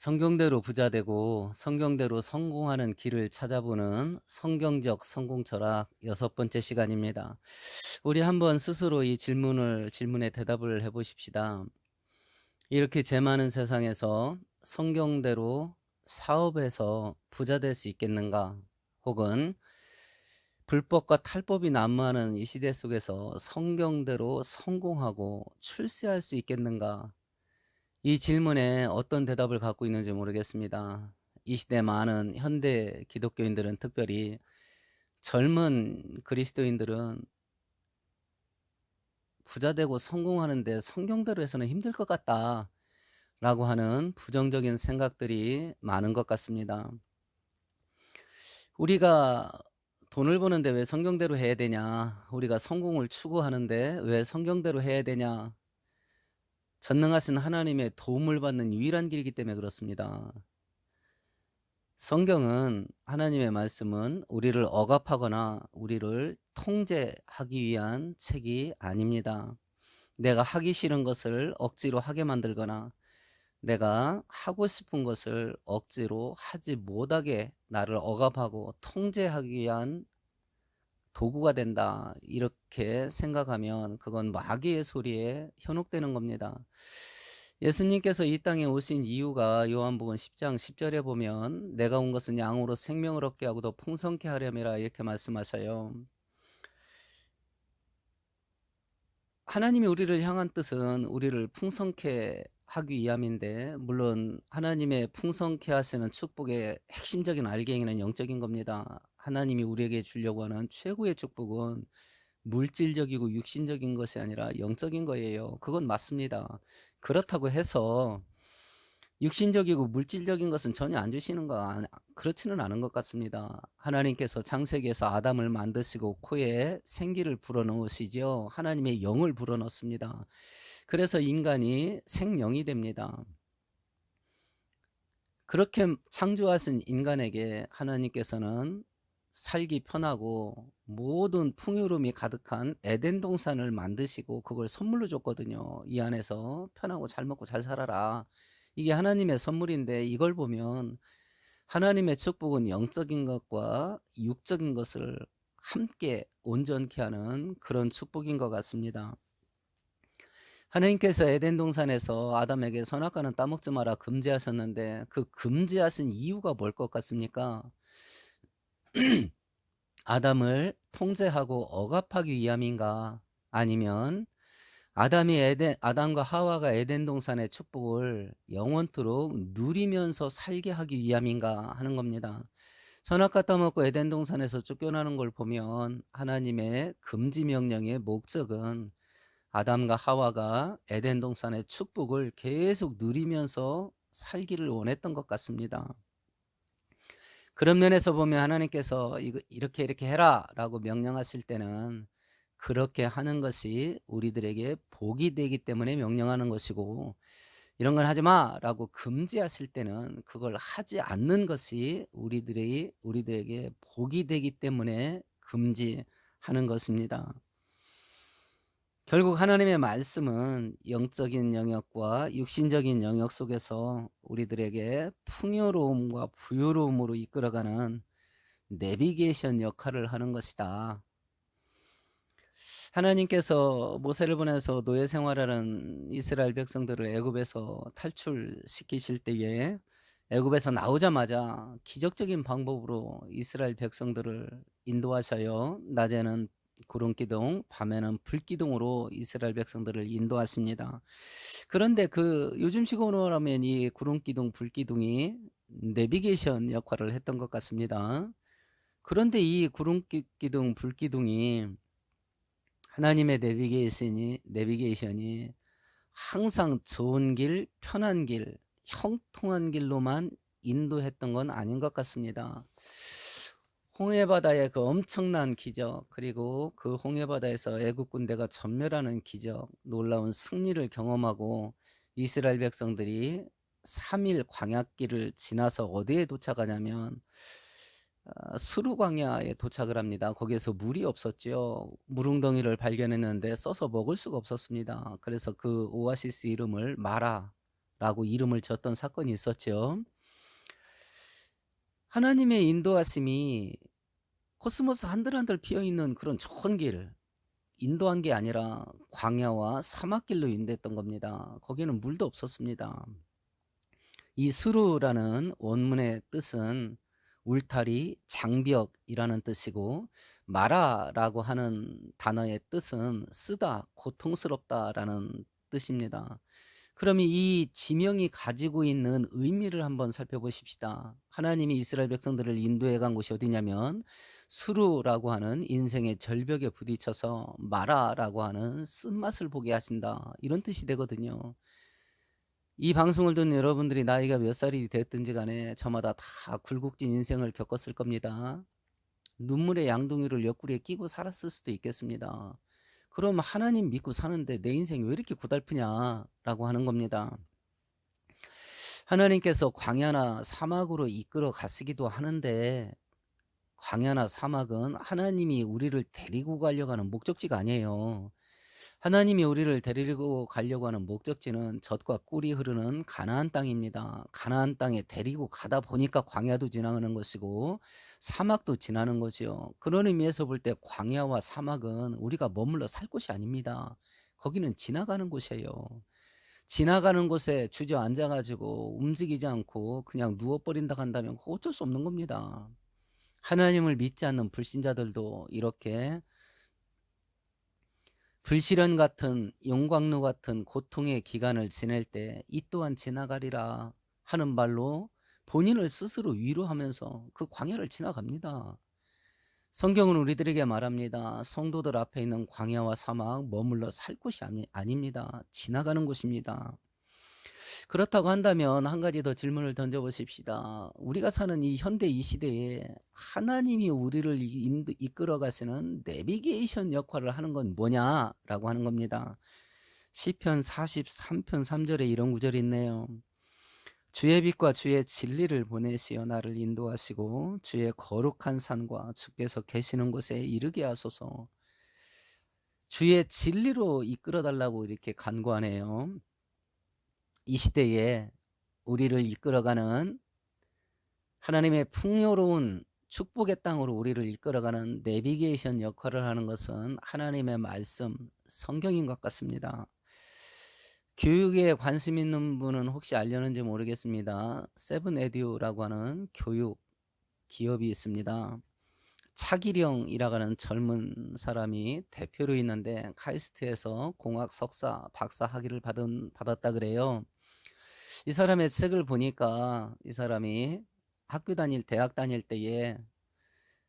성경대로 부자 되고 성경대로 성공하는 길을 찾아보는 성경적 성공 철학 여섯 번째 시간입니다. 우리 한번 스스로 이 질문을 질문에 대답을 해 보십시다. 이렇게 재 많은 세상에서 성경대로 사업에서 부자 될 수 있겠는가? 혹은 불법과 탈법이 난무하는 이 시대 속에서 성경대로 성공하고 출세할 수 있겠는가? 이 질문에 어떤 대답을 갖고 있는지 모르겠습니다. 이 시대 많은 현대 기독교인들은 특별히 젊은 그리스도인들은 부자 되고 성공하는데 성경대로 해서는 힘들 것 같다. 라고 하는 부정적인 생각들이 많은 것 같습니다. 우리가 돈을 버는데 왜 성경대로 해야 되냐? 우리가 성공을 추구하는데 왜 성경대로 해야 되냐? 전능하신 하나님의 도움을 받는 유일한 길이기 때문에 그렇습니다. 성경은 하나님의 말씀은 우리를 억압하거나 우리를 통제하기 위한 책이 아닙니다. 내가 하기 싫은 것을 억지로 하게 만들거나 내가 하고 싶은 것을 억지로 하지 못하게 나를 억압하고 통제하기 위한 도구가 된다. 이렇게 생각하면 그건 마귀의 소리에 현혹되는 겁니다. 예수님께서 이 땅에 오신 이유가 요한복음 10장 10절에 보면 내가 온 것은 양으로 생명을 얻게 하고 더 풍성케 하려미라 이렇게 말씀하셔요. 하나님이 우리를 향한 뜻은 우리를 풍성케 하기 위함인데 물론 하나님의 풍성케 하시는 축복의 핵심적인 알갱이는 영적인 겁니다. 하나님이 우리에게 주려고 하는 최고의 축복은 물질적이고 육신적인 것이 아니라 영적인 거예요. 그건 맞습니다. 그렇다고 해서 육신적이고 물질적인 것은 전혀 안 주시는 거 그렇지는 않은 것 같습니다. 하나님께서 창세기에서 아담을 만드시고 코에 생기를 불어넣으시죠. 하나님의 영을 불어넣습니다. 그래서 인간이 생령이 됩니다. 그렇게 창조하신 인간에게 하나님께서는 살기 편하고 모든 풍요로움이 가득한 에덴 동산을 만드시고 그걸 선물로 줬거든요. 이 안에서 편하고 잘 먹고 잘 살아라. 이게 하나님의 선물인데 이걸 보면 하나님의 축복은 영적인 것과 육적인 것을 함께 온전케 하는 그런 축복인 것 같습니다. 하나님께서 에덴 동산에서 아담에게 선악과는 따먹지 마라 금지하셨는데 그 금지하신 이유가 뭘 것 같습니까? 아담을 통제하고 억압하기 위함인가? 아니면 아담이 에덴 아담과 하와가 에덴 동산의 축복을 영원토록 누리면서 살게 하기 위함인가 하는 겁니다. 선악과 따먹고 에덴 동산에서 쫓겨나는 걸 보면 하나님의 금지 명령의 목적은 아담과 하와가 에덴 동산의 축복을 계속 누리면서 살기를 원했던 것 같습니다. 그런 면에서 보면 하나님께서 이렇게 이렇게 해라라고 명령하실 때는 그렇게 하는 것이 우리들에게 복이 되기 때문에 명령하는 것이고 이런 걸 하지 마라고 금지하실 때는 그걸 하지 않는 것이 우리들이 우리들에게 복이 되기 때문에 금지하는 것입니다. 결국 하나님의 말씀은 영적인 영역과 육신적인 영역 속에서 우리들에게 풍요로움과 부유로움으로 이끌어가는 내비게이션 역할을 하는 것이다. 하나님께서 모세를 보내서 노예 생활하는 이스라엘 백성들을 애굽에서 탈출시키실 때에 애굽에서 나오자마자 기적적인 방법으로 이스라엘 백성들을 인도하셔요. 낮에는 구름 기둥, 밤에는 불 기둥으로 이스라엘 백성들을 인도하십니다. 그런데 그 요즘 시골로 하면 이 구름 기둥, 불 기둥이 내비게이션 역할을 했던 것 같습니다. 그런데 이 구름 기둥, 불 기둥이 하나님의 내비게이션이 내비게이션이 항상 좋은 길, 편한 길, 형통한 길로만 인도했던 건 아닌 것 같습니다. 홍해 바다의 그 엄청난 기적 그리고 그 홍해 바다에서 애국 군대가 전멸하는 기적 놀라운 승리를 경험하고 이스라엘 백성들이 3일 광약길을 지나서 어디에 도착하냐면 어, 수루 광야에 도착을 합니다. 거기에서 물이 없었죠. 무릉덩이를 발견했는데 써서 먹을 수가 없었습니다. 그래서 그 오아시스 이름을 마라 수루라고 이름을 졌던 사건이 있었죠. 하나님의 인도하심이 코스모스 한들한들 피어 있는 그런 좋은 길 인도한 게 아니라 광야와 사막길로 인도했던 겁니다. 거기는 물도 없었습니다. 이 수루라는 원문의 뜻은 울타리, 장벽이라는 뜻이고 마라라고 하는 단어의 뜻은 쓰다, 고통스럽다라는 뜻입니다. 그러면 이 지명이 가지고 있는 의미를 한번 살펴보십시다. 하나님이 이스라엘 백성들을 인도해 간 곳이 어디냐면 수루라고 하는 인생의 절벽에 부딪혀서 마라라고 하는 쓴맛을 보게 하신다. 이런 뜻이 되거든요. 이 방송을 듣는 여러분들이 나이가 몇 살이 됐든지 간에 저마다 다 굴곡진 인생을 겪었을 겁니다. 눈물의 양동이를 옆구리에 끼고 살았을 수도 있겠습니다. 그럼 하나님 믿고 사는데 내 인생이 왜 이렇게 고달프냐라고 하는 겁니다. 하나님께서 광야나 사막으로 이끌어 가시기도 하는데 광야나 사막은 하나님이 우리를 데리고 가려고 하는 목적지가 아니에요. 하나님이 우리를 데리고 가려고 하는 목적지는 젖과 꿀이 흐르는 가나안 땅입니다. 가나안 땅에 데리고 가다 보니까 광야도 지나가는 것이고 사막도 지나는 거지요. 그런 의미에서 볼 때 광야와 사막은 우리가 머물러 살 곳이 아닙니다. 거기는 지나가는 곳이에요. 지나가는 곳에 주저앉아 가지고 움직이지 않고 그냥 누워 버린다 한다면 어쩔 수 없는 겁니다. 하나님을 믿지 않는 불신자들도 이렇게 불시련 같은 용광로 같은 고통의 기간을 지낼 때 이 또한 지나가리라 하는 말로 본인을 스스로 위로하면서 그 광야를 지나갑니다. 성경은 우리들에게 말합니다. 성도들 앞에 있는 광야와 사막 머물러 살 곳이 아니, 아닙니다. 지나가는 곳입니다. 그렇다고 한다면 한 가지 더 질문을 던져보십시다. 우리가 사는 이 현대 이 시대에 하나님이 우리를 이끌어 가시는 내비게이션 역할을 하는 건 뭐냐라고 하는 겁니다. 시편 43편 3절에 이런 구절이 있네요. 주의 빛과 주의 진리를 보내시어 나를 인도하시고 주의 거룩한 산과 주께서 계시는 곳에 이르게 하소서. 주의 진리로 이끌어 달라고 이렇게 간구하네요. 이 시대에 우리를 이끌어가는 하나님의 풍요로운 축복의 땅으로 우리를 이끌어가는 내비게이션 역할을 하는 것은 하나님의 말씀, 성경인 것 같습니다. 교육에 관심 있는 분은 혹시 알려는지 모르겠습니다. 세븐 에듀라고 하는 교육 기업이 있습니다. 차기령이라고 하는 젊은 사람이 대표로 있는데 카이스트에서 공학 석사, 박사 학위를 받은, 받았다 그래요. 이 사람의 책을 보니까 이 사람이 학교 다닐 대학 다닐 때에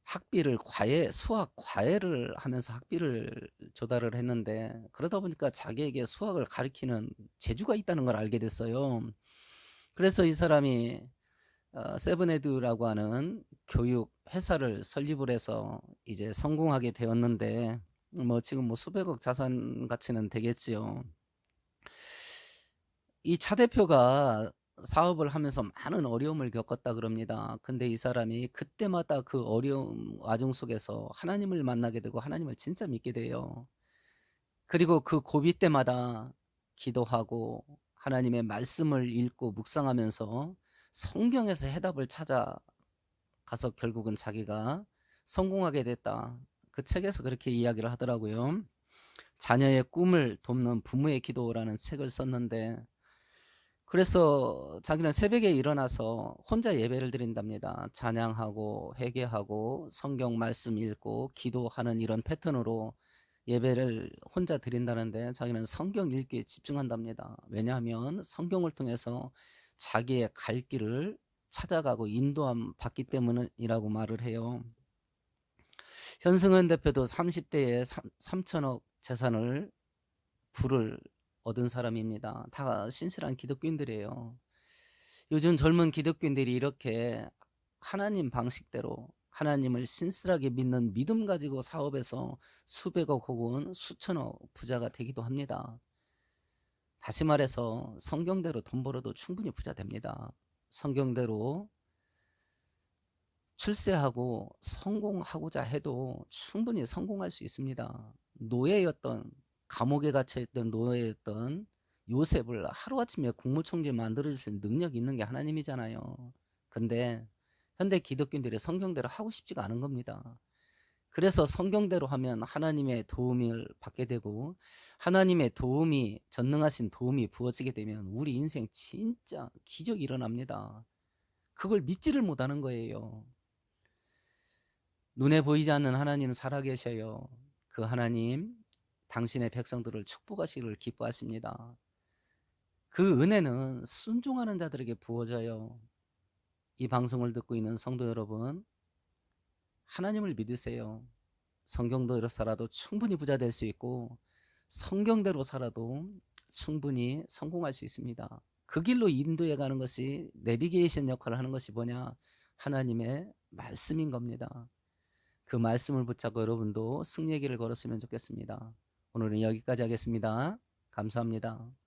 학비를 과외 수학 과외를 하면서 학비를 조달을 했는데 그러다 보니까 자기에게 수학을 가르치는 재주가 있다는 걸 알게 됐어요. 그래서 이 사람이 어, 세븐에드라고 하는 교육 회사를 설립을 해서 이제 성공하게 되었는데 뭐 지금 뭐 수백억 자산 가치는 되겠지요. 이 차 대표가 사업을 하면서 많은 어려움을 겪었다 그럽니다. 근데 이 사람이 그때마다 그 어려움 와중 속에서 하나님을 만나게 되고 하나님을 진짜 믿게 돼요. 그리고 그 고비 때마다 기도하고 하나님의 말씀을 읽고 묵상하면서 성경에서 해답을 찾아 가서 결국은 자기가 성공하게 됐다. 그 책에서 그렇게 이야기를 하더라고요. 자녀의 꿈을 돕는 부모의 기도라는 책을 썼는데 그래서 자기는 새벽에 일어나서 혼자 예배를 드린답니다. 찬양하고 회개하고 성경 말씀 읽고 기도하는 이런 패턴으로 예배를 혼자 드린다는데 자기는 성경 읽기에 집중한답니다. 왜냐하면 성경을 통해서 자기의 갈 길을 찾아가고 인도함 받기 때문이라고 말을 해요. 현승은 대표도 30대에 3 천억 재산을 부를 얻은 사람입니다. 다 신실한 기독교인들이에요. 요즘 젊은 기독교인들이 이렇게 하나님 방식대로 하나님을 신실하게 믿는 믿음 가지고 사업에서 수백억 혹은 수천억 부자가 되기도 합니다. 다시 말해서 성경대로 돈 벌어도 충분히 부자 됩니다. 성경대로 출세하고 성공하고자 해도 충분히 성공할 수 있습니다. 노예였던 감옥에 갇혀있던 노예였던 요셉을 하루아침에 국무총리 만들어 주실 능력이 있는 게 하나님이잖아요. 근데 현대 기독교인들이 성경대로 하고 싶지가 않은 겁니다. 그래서 성경대로 하면 하나님의 도움을 받게 되고 하나님의 도움이 전능하신 도움이 부어지게 되면 우리 인생 진짜 기적이 일어납니다. 그걸 믿지를 못하는 거예요. 눈에 보이지 않는 하나님 살아계셔요. 그 하나님 당신의 백성들을 축복하시기를 기뻐하십니다. 그 은혜는 순종하는 자들에게 부어져요. 이 방송을 듣고 있는 성도 여러분, 하나님을 믿으세요. 성경대로 살아도 충분히 부자 될 수 있고, 성경대로 살아도 충분히 성공할 수 있습니다. 그 길로 인도해 가는 것이 내비게이션 역할을 하는 것이 뭐냐? 하나님의 말씀인 겁니다. 그 말씀을 붙잡고 여러분도 승리의 길을 걸었으면 좋겠습니다. 오늘은 여기까지 하겠습니다. 감사합니다.